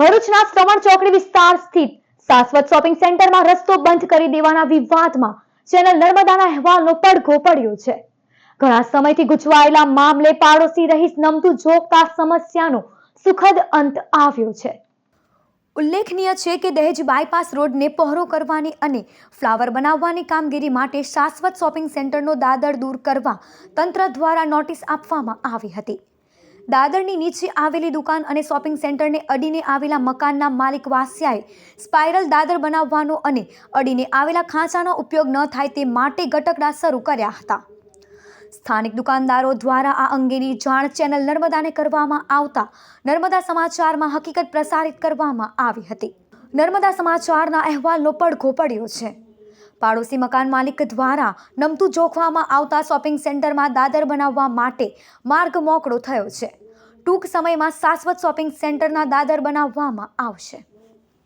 ભરૂચના શ્રવણ ચોકડી વિસ્તાર સ્થિત શાશ્વત શોપિંગ સેન્ટરમાં રસ્તો બંધ કરી દેવાના વિવાદમાં ચેનલ નર્મદાના અહેવાલનો પડઘો પડ્યો છે. ઘણા સમયથી ગૂંચવાયેલા મામલે પાડોશી રહીશ નમતું જોગતા સમસ્યાનો સુખદ અંત આવ્યો છે. ઉલ્લેખનીય છે કે દહેજ બાયપાસ રોડને પહોરો કરવાની અને ફ્લાવર બનાવવાની કામગીરી માટે શાશ્વત શોપિંગ સેન્ટરનો દાદર દૂર કરવા તંત્ર દ્વારા નોટિસ આપવામાં આવી હતી. દાદરની નીચે આવેલી દુકાન અને શોપિંગ સેન્ટરને અડીને આવેલા મકાનના માલિક વાસિયાએ સ્પાઇરલ દાદર બનાવવાનો અને અડીને આવેલા ખાંચાનો ઉપયોગ ન થાય તે માટે ગટકડા શરૂ કર્યા હતા. સ્થાનિક દુકાનદારો દ્વારા આ અંગેની જાણ ચેનલ નર્મદાને કરવામાં આવતા નર્મદા સમાચારમાં હકીકત પ્રસારિત કરવામાં આવી હતી. નર્મદા સમાચારના અહેવાલનો પડઘો પડ્યો છે. પાડોશી મકાન માલિક દ્વારા નમતું જોખવામાં આવતા શોપિંગ સેન્ટરમાં દાદર બનાવવા માટે માર્ગ મોકળો થયો છે. ટૂંક સમયમાં શાશ્વત શોપિંગ સેન્ટરના દાદર બનાવવામાં આવશે.